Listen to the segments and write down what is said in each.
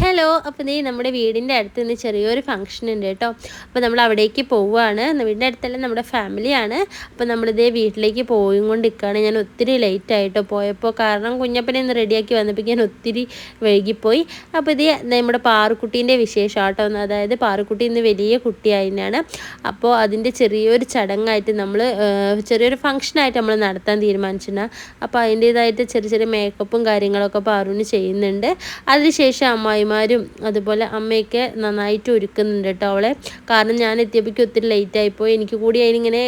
Hello അപ്പോൾ നീ നമ്മുടെ വീടിന്റെ അടുത്ത് നിന്ന് ചെറിയൊരു ഫംഗ്ഷൻ ഉണ്ട് കേട്ടോ. അപ്പോൾ നമ്മൾ അവിടേക്ക് പോവുകയാണ്. വീടിന്റെ അടുത്തല്ല നമ്മുടെ ഫാമിലിയാണ് അപ്പോൾ നമ്മളിതേ വീട്ടിലേക്ക് പോയും കൊണ്ട് നിൽക്കുകയാണ് ഞാൻ ഒത്തിരി ലേറ്റ് ആയിട്ടോ പോയപ്പോൾ കാരണം കുഞ്ഞപ്പനെ ഒന്ന് റെഡിയാക്കി വന്നപ്പോൾ ഞാൻ ഒത്തിരി വൈകിപ്പോയി. അപ്പോൾ ഇത് നമ്മുടെ പാറുക്കുട്ടീന്റെ വിശേഷം കേട്ടോ അതായത് പാറുക്കുട്ടി ഇന്ന് വലിയ കുട്ടിയായിനാണ് അപ്പോൾ അതിന്റെ ചെറിയൊരു ചടങ്ങായിട്ട് നമ്മൾ ചെറിയൊരു ഫംഗ്ഷനായിട്ട് നമ്മൾ നടത്താൻ തീരുമാനിച്ചിട്ടുണ്ട്. അപ്പോൾ അതിന്റേതായിട്ട് ചെറിയ ചെറിയ മേക്കപ്പും കാര്യങ്ങളൊക്കെ പാറുവിന് ചെയ്യുന്നുണ്ട്. അതിനുശേഷം അമ്മായി ഭായിമാരും അതുപോലെ അമ്മയൊക്കെ നന്നായിട്ട് ഒരുക്കുന്നുണ്ട് കേട്ടോ അവളെ. കാരണം ഞാൻ എത്തിയപ്പോഴേക്കും ഒത്തിരി ലേറ്റ് ആയിപ്പോയി. എനിക്ക് കൂടി അതിനിങ്ങനെ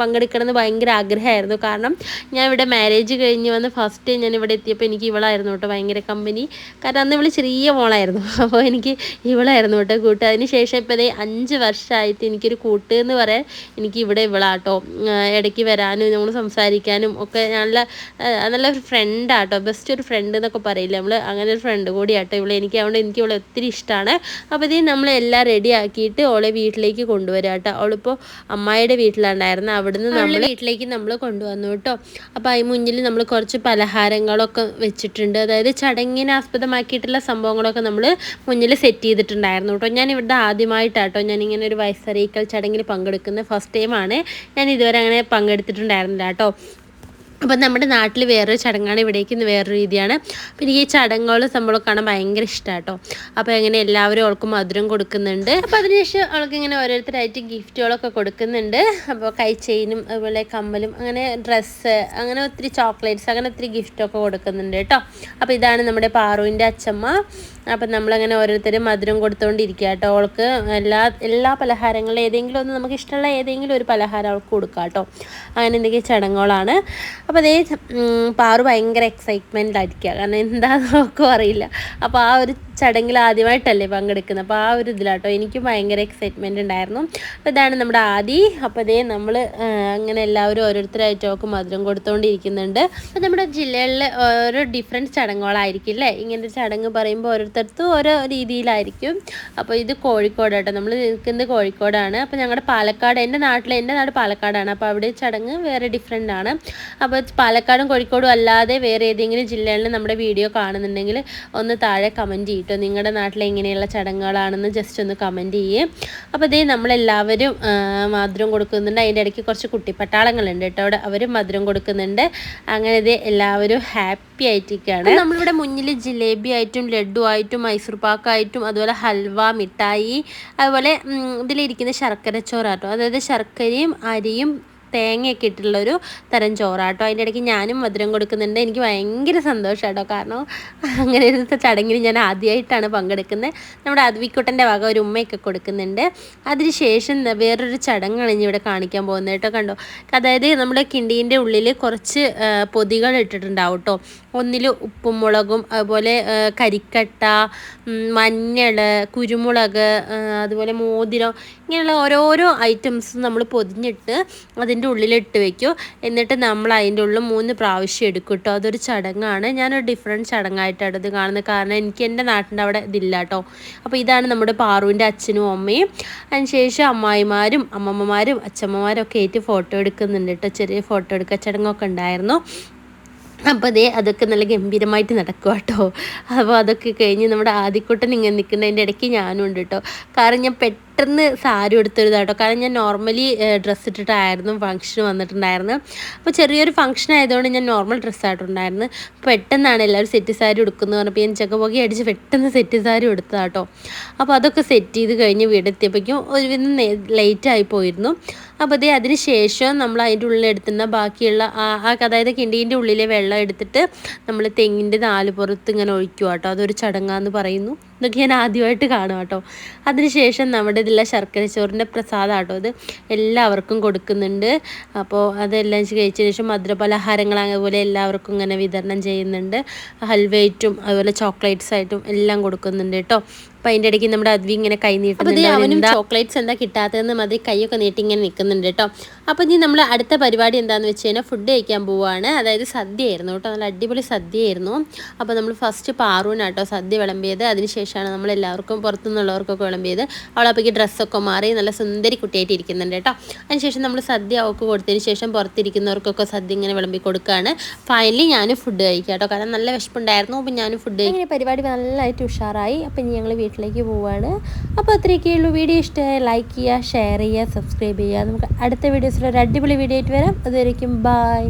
പങ്കെടുക്കണമെന്ന് ഭയങ്കര ആഗ്രഹമായിരുന്നു. കാരണം ഞാൻ ഇവിടെ മാരേജ് കഴിഞ്ഞ് വന്ന് ഫസ്റ്റ് ഞാൻ ഇവിടെ എത്തിയപ്പോൾ എനിക്ക് ഇവളായിരുന്നു കേട്ടോ ഭയങ്കര കമ്പനി കാരണം അന്ന് ഇവൾ ചെറിയ മോളായിരുന്നു. അപ്പോൾ എനിക്ക് ഇവളായിരുന്നു കേട്ടോ കൂട്ട്. അതിന് ശേഷം ഇപ്പോൾ അഞ്ച് വർഷമായിട്ട് എനിക്കൊരു കൂട്ട് എന്ന് പറയാൻ എനിക്ക് ഇവിടെ ഇവളാട്ടോ. ഇടയ്ക്ക് വരാനും നമ്മൾ സംസാരിക്കാനും ഒക്കെ നല്ല നല്ല ഒരു ഫ്രണ്ടാട്ടോ ബെസ്റ്റ് ഒരു ഫ്രണ്ട് എന്നൊക്കെ പറയില്ല നമ്മൾ അങ്ങനെ ഒരു ഫ്രണ്ട് കൂടിയാട്ടോ ഇവളെ. എനിക്ക് അതുകൊണ്ട് എനിക്ക് അവളെ ഒത്തിരി ഇഷ്ടമാണ് അപ്പോൾ ഇത് നമ്മളെല്ലാം റെഡി ആക്കിയിട്ട് അവളെ വീട്ടിലേക്ക് കൊണ്ടുവരാം കേട്ടോ. അവളിപ്പോൾ അമ്മായിയുടെ വീട്ടിലുണ്ടായിരുന്നു അവിടുന്ന് നമ്മൾ വീട്ടിലേക്ക് നമ്മൾ കൊണ്ടുവന്നു കേട്ടോ. അപ്പോൾ അതിന് മുന്നിൽ നമ്മൾ കുറച്ച് പലഹാരങ്ങളൊക്കെ വെച്ചിട്ടുണ്ട്. അതായത് ചടങ്ങിനെ ആസ്പദമാക്കിയിട്ടുള്ള സംഭവങ്ങളൊക്കെ നമ്മൾ മുന്നിൽ സെറ്റ് ചെയ്തിട്ടുണ്ടായിരുന്നു കേട്ടോ. ഞാൻ ഇവിടെ ആദ്യമായിട്ടാട്ടോ ഞാൻ ഇങ്ങനെ ഒരു വയസ്സറിയിക്കൽ ചടങ്ങിൽ പങ്കെടുക്കുന്ന ഫസ്റ്റ് ടൈമാണ് ഞാൻ ഇതുവരെ അങ്ങനെ പങ്കെടുത്തിട്ടുണ്ടായിരുന്നില്ല കേട്ടോ. അപ്പം നമ്മുടെ നാട്ടിൽ വേറൊരു ചടങ്ങാണ് ഇവിടേക്ക് ഇന്ന് വേറൊരു രീതിയാണ്. പിന്നെ ഈ ചടങ്ങുകൾ സംഭവം കാണാൻ ഭയങ്കര ഇഷ്ടമാണ് കേട്ടോ അപ്പോൾ എങ്ങനെ എല്ലാവരും അവൾക്ക് മധുരം കൊടുക്കുന്നുണ്ട്. അപ്പോൾ അതിനുശേഷം അവൾക്ക് ഇങ്ങനെ ഓരോരുത്തരായിട്ട് ഗിഫ്റ്റുകളൊക്കെ കൊടുക്കുന്നുണ്ട്. അപ്പോൾ കൈ ചെയിനും അതുപോലെ കമ്മലും അങ്ങനെ ഡ്രസ്സ് അങ്ങനെ ഒത്തിരി ചോക്ലേറ്റ്സ് അങ്ങനെ ഒത്തിരി ഗിഫ്റ്റൊക്കെ കൊടുക്കുന്നുണ്ട് കേട്ടോ. അപ്പോൾ ഇതാണ് നമ്മുടെ പാറുവിന്റെ അച്ഛമ്മ അപ്പം നമ്മളങ്ങനെ ഓരോരുത്തരും മധുരം കൊടുത്തുകൊണ്ടിരിക്കുക കേട്ടോ. അവൾക്ക് എല്ലാ എല്ലാ പലഹാരങ്ങളും ഏതെങ്കിലും ഒന്ന് നമുക്ക് ഇഷ്ടമുള്ള ഏതെങ്കിലും ഒരു പലഹാരം അവൾക്ക് കൊടുക്കാം കേട്ടോ. അങ്ങനെ എന്തെങ്കിലും ചടങ്ങുകളാണ്. അപ്പോൾ അതേ പാറു ഭയങ്കര എക്സൈറ്റ്മെന്റ് ആയിരിക്കുക കാരണം എന്താണെന്ന് നോക്കും അറിയില്ല. അപ്പോൾ ആ ഒരു ചടങ്ങിൽ ആദ്യമായിട്ടല്ലേ പങ്കെടുക്കുന്നത്. അപ്പോൾ ആ ഒരു ഇതിലാട്ടോ എനിക്കും ഭയങ്കര എക്സൈറ്റ്മെന്റ് ഉണ്ടായിരുന്നു. അപ്പോൾ ഇതാണ് നമ്മുടെ ആദി. അപ്പോൾ അതേ നമ്മൾ അങ്ങനെ എല്ലാവരും ഓരോരുത്തരായിട്ട് ഒക്കെ മധുരം കൊടുത്തുകൊണ്ടിരിക്കുന്നുണ്ട് അപ്പോൾ നമ്മുടെ ജില്ലകളിൽ ഓരോ ഡിഫറെന്റ് ചടങ്ങുകളായിരിക്കും അല്ലേ ഇങ്ങനത്തെ ചടങ്ങ് പറയുമ്പോൾ ഓരോരുത്തർക്കും ഓരോ രീതിയിലായിരിക്കും. അപ്പോൾ ഇത് കോഴിക്കോട് കേട്ടോ നമ്മൾ നിൽക്കുന്നത് കോഴിക്കോടാണ്. അപ്പോൾ ഞങ്ങളുടെ പാലക്കാട് എന്റെ നാട്ടിൽ എന്റെ നാട് പാലക്കാടാണ്. അപ്പോൾ അവിടെ ചടങ്ങ് വേറെ ഡിഫറെന്റ് ആണ്. അപ്പോൾ പാലക്കാടും കോഴിക്കോടും അല്ലാതെ വേറെ ഏതെങ്കിലും ജില്ലകളിൽ നമ്മുടെ വീഡിയോ കാണുന്നുണ്ടെങ്കിൽ ഒന്ന് താഴെ കമന്റ് ചെയ്യിട്ടോ നിങ്ങളുടെ നാട്ടിൽ എങ്ങനെയുള്ള ചടങ്ങുകളാണെന്ന് ജസ്റ്റ് ഒന്ന് കമന്റ് ചെയ്യേ. അപ്പോൾ ഇതേ നമ്മളെല്ലാവരും മധുരം കൊടുക്കുന്നുണ്ട്. അതിന്റെ ഇടയ്ക്ക് കുറച്ച് കുട്ടിപ്പട്ടാളങ്ങളുണ്ട് കേട്ടോ അവിടെ അവരും മധുരം കൊടുക്കുന്നുണ്ട്. അങ്ങനെ ഇതേ എല്ലാവരും ഹാപ്പി ആയിട്ടൊക്കെയാണ് നമ്മളിവിടെ മുന്നിൽ ജിലേബി ആയിട്ടും ലഡു ആയിട്ടും മൈസൂർ പാക്കായിട്ടും അതുപോലെ ഹൽവ മിഠായി അതുപോലെ ഇതിലിരിക്കുന്ന ശർക്കര ചോറാട്ടോ അതായത് ശർക്കരയും അരിയും തേങ്ങയൊക്കെ ഇട്ടുള്ളൊരു തരം ചോറാട്ടോ. അതിന്റെ ഇടയ്ക്ക് ഞാനും മധുരം കൊടുക്കുന്നുണ്ട്. എനിക്ക് ഭയങ്കര സന്തോഷമാട്ടോ കാരണം അങ്ങനെ ഒരു ചടങ്ങിൽ ഞാൻ ആദ്യമായിട്ടാണ് പങ്കെടുക്കുന്നത്. നമ്മുടെ അദ്വിക്കുട്ടന്റെ വക ഒരു ഉമ്മയൊക്കെ കൊടുക്കുന്നുണ്ട്. അതിനുശേഷം വേറൊരു ചടങ്ങാണ് ഇനി ഇവിടെ കാണിക്കാൻ പോകുന്നത് കേട്ടോ. കണ്ടോ? അതായത് നമ്മുടെ കിണ്ടീന്റെ ഉള്ളിൽ കുറച്ച് പൊതികൾ ഇട്ടിട്ടുണ്ടാവും കേട്ടോ ഒന്നിൽ ഉപ്പും മുളകും അതുപോലെ കരിക്കട്ട മഞ്ഞൾ കുരുമുളക് അതുപോലെ മോതിരം ഇങ്ങനെയുള്ള ഓരോരോ ഐറ്റംസ് നമ്മൾ പൊതിഞ്ഞിട്ട് അതിന്റെ ഉള്ളിലിട്ട് വെക്കും. എന്നിട്ട് നമ്മൾ അതിന്റെ ഉള്ളിൽ മൂന്ന് പ്രാവശ്യം എടുക്കും കേട്ടോ. അതൊരു ചടങ്ങാണ്. ഞാനൊരു ഡിഫറെന്റ് ചടങ്ങായിട്ടാണ് ഇത് കാണുന്നത്. കാരണം എനിക്ക് എന്റെ നാട്ടിന്റെ അവിടെ ഇതില്ല കേട്ടോ. അപ്പോൾ ഇതാണ് നമ്മുടെ പാറുവിന്റെ അച്ഛനും അമ്മയും. അതിനുശേഷം അമ്മായിമാരും അമ്മമ്മമാരും അച്ഛമ്മമാരും ഒക്കെ ആയിട്ട് ഫോട്ടോ എടുക്കുന്നുണ്ട് കേട്ടോ. ചെറിയ ഫോട്ടോ എടുക്കുക ചടങ്ങൊക്കെ ഉണ്ടായിരുന്നു. അപ്പോൾ അതേ അതൊക്കെ നല്ല ഗംഭീരമായിട്ട് നടക്കുക കേട്ടോ. അപ്പോൾ അതൊക്കെ കഴിഞ്ഞ് നമ്മുടെ ആദ്യക്കുട്ടൻ ഇങ്ങനെ നിൽക്കുന്നതിന്റെ ഇടയ്ക്ക് ഞാനും ഉണ്ട് കേട്ടോ. കാരണം ഞാൻ പെട്ടെന്ന് പെട്ടെന്ന് സാരി എടുത്തൊരുതാട്ടോ കാരണം ഞാൻ നോർമലി ഡ്രസ്സ് ഇട്ടിട്ടായിരുന്നു ഫംഗ്ഷൻ വന്നിട്ടുണ്ടായിരുന്നു അപ്പോൾ ചെറിയൊരു ഫംഗ്ഷൻ ആയതുകൊണ്ട് ഞാൻ നോർമൽ ഡ്രസ്സായിട്ടുണ്ടായിരുന്നു പെട്ടെന്നാണ് എല്ലാവരും സെറ്റ് സാരി എടുക്കുന്നത് പറഞ്ഞപ്പോൾ ഞാൻ ചക്കപ്പൊക്കെ അടിച്ച് പെട്ടെന്ന് സെറ്റ് സാരി എടുത്തതാട്ടോ അപ്പോൾ അതൊക്കെ സെറ്റ് ചെയ്ത് കഴിഞ്ഞ് വീടെത്തിയപ്പോഴേക്കും ഒരുവിധം ലേറ്റ് ആയി പോയിരുന്നു. അപ്പോൾ അതേ അതിന് ശേഷം നമ്മൾ അതിന്റെ ഉള്ളിൽ എടുത്തുന്ന ബാക്കിയുള്ള ആ അതായത് കിണ്ടീന്റെ ഉള്ളിലെ വെള്ളം എടുത്തിട്ട് നമ്മൾ തെങ്ങിന്റെ നാല് പുറത്ത് ഇങ്ങനെ ഒഴിക്കുക കേട്ടോ അതൊരു ചടങ്ങാന്ന് പറയുന്നു. ഇതൊക്കെ ഞാൻ ആദ്യമായിട്ട് കാണും കേട്ടോ. അതിനുശേഷം നമ്മുടെ ഇതിലെ ശർക്കര ചോറിന്റെ പ്രസാദം കേട്ടോ അത് എല്ലാവർക്കും കൊടുക്കുന്നുണ്ട്. അപ്പോൾ അതെല്ലാം കഴിച്ചതിന് ശേഷം മധുരപലഹാരങ്ങൾ അതുപോലെ എല്ലാവർക്കും ഇങ്ങനെ വിതരണം ചെയ്യുന്നുണ്ട്. ഹൽവൈറ്റും അതുപോലെ ചോക്ലേറ്റ്സ് ആയിട്ടും എല്ലാം കൊടുക്കുന്നുണ്ട് കേട്ടോ. അപ്പം അതിന്റെ ഇടയ്ക്ക് നമ്മുടെ അദ്വി ഇങ്ങനെ കൈ നീട്ടുന്നുണ്ട്. അവനും ചോക്ലേറ്റ്സ് എന്താ കിട്ടാത്തതെന്ന് മതി. കൈയൊക്കെ നീട്ടി ഇങ്ങനെ നിൽക്കുന്നുണ്ട് കേട്ടോ. അപ്പോൾ ഇനി നമ്മൾ അടുത്ത പരിപാടി എന്താണെന്ന് വെച്ച് കഴിഞ്ഞാൽ ഫുഡ് കഴിക്കാൻ പോവുകയാണ് അതായത് സദ്യയായിരുന്നു കേട്ടോ. നല്ല അടിപൊളി സദ്യയായിരുന്നു. അപ്പോൾ നമ്മൾ ഫസ്റ്റ് പാറൂനാട്ടോ സദ്യ വിളമ്പിയത്. അതിനുശേഷമാണ് നമ്മൾ എല്ലാവർക്കും പുറത്തുനിന്നുള്ളവർക്കൊക്കെ വിളമ്പിയത്. അവളപ്പോഴേക്ക് ഡ്രസ്സൊക്കെ മാറി നല്ല സുന്ദരി കുട്ടിയായിട്ട് ഇരിക്കുന്നുണ്ട് കേട്ടോ. അതിനുശേഷം നമ്മൾ സദ്യ അവൾക്ക് കൊടുത്തതിന് ശേഷം പുറത്തിരിക്കുന്നവർക്കൊക്കെ സദ്യ ഇങ്ങനെ വിളമ്പി കൊടുക്കുകയാണ് ഫൈനലി ഞാനും ഫുഡ് കഴിക്കാം കേട്ടോ. കാരണം നല്ല വിശപ്പുണ്ടായിരുന്നു. അപ്പോൾ ഞാനും ഫുഡ് കഴിക്കും പരിപാടി നല്ലതായിട്ട് ഉഷാറായി. അപ്പോൾ ഇനി ഞങ്ങൾ വീട്ടിലേക്ക് പോവുകയാണ് അപ്പോൾ അത്രയൊക്കെ ഉള്ളൂ. വീഡിയോ ഇഷ്ടമായി ലൈക്ക് ചെയ്യുക ഷെയർ ചെയ്യുക സബ്സ്ക്രൈബ് ചെയ്യുക. നമുക്ക് അടുത്ത ഒരു അടിപൊളി വീഡിയോ ആയിട്ട് വരാം. അതുവരേക്കും ബൈ